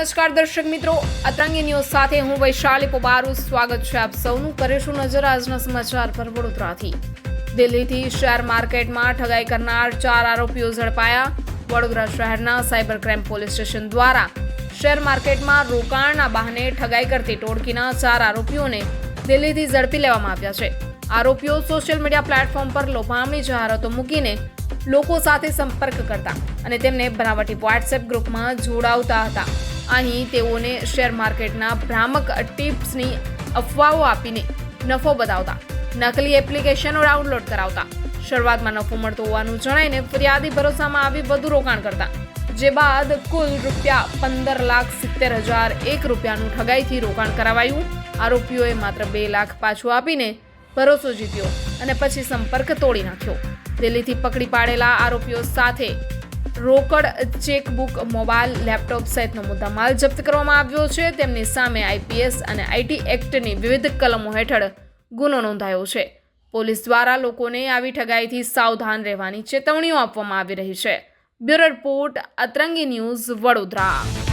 નમસ્કાર દર્શક મિત્રો. અતરંગી ન્યૂઝ સાથે હું વૈશાલી પોબારું. સ્વાગત છે આપ સૌનું. કરીશું નજર આજના સમાચાર પર વડોદરાથી. દિલ્હીથી શેર માર્કેટમાં ઠગાઈ કરનાર ચાર આરોપીઓ ઝડપાયા. વડોદરા શહેરના સાયબર ક્રાઇમ પોલીસ સ્ટેશન દ્વારા શેર માર્કેટમાં રોકાણના બહાને ઠગાઈ કરતી ટોળકીના ચાર આરોપીઓને દિલ્હીથી ઝડપી લેવામાં આવ્યા છે. આરોપીઓ સોશિયલ મીડિયા પ્લેટફોર્મ પર લોભામણી જાહેરાતો મૂકીને લોકો સાથે સંપર્ક કરતા અને તેમને બનાવટી વોટ્સએપ ગ્રુપમાં જોડાવતા હતા. અહીં તેઓને શેર માર્કેટના ભ્રામક ટિપ્સની અફવાઓ આપીને નફો બતાવતા, નકલી એપ્લિકેશનો ડાઉનલોડ કરાવતા, શરૂઆતમાં નફો મળતો હોવાનું જણાઈને ફરિયાદી ભરોસામાં આવી વધુ રોકાણ કરતા, જે બાદ કુલ રૂપિયા પંદર લાખ સિત્તેર હજાર એક રૂપિયાનું ઠગાઈથી રોકાણ કરાવાયું. આરોપીઓએ માત્ર બે લાખ પાછું આપીને ભરોસો જીત્યો અને પછી સંપર્ક તોડી નાખ્યો. દિલ્હીથી પકડી પાડેલા આરોપીઓ સાથે રોકડ ચેકબુક, મોબાઈલ, લેપટોપ સહિતનો મુદ્દામાલ જપ્ત કરવામાં આવ્યો છે. તેમની સામે આઈપીએસ અને આઈટી એક્ટની વિવિધ કલમો હેઠળ ગુનો નોંધાયો છે. પોલીસ દ્વારા લોકોને આવી ઠગાઈથી સાવધાન રહેવાની ચેતવણીઓ આપવામાં આવી રહી છે. Bureau report, Atrangi news, Vadodara.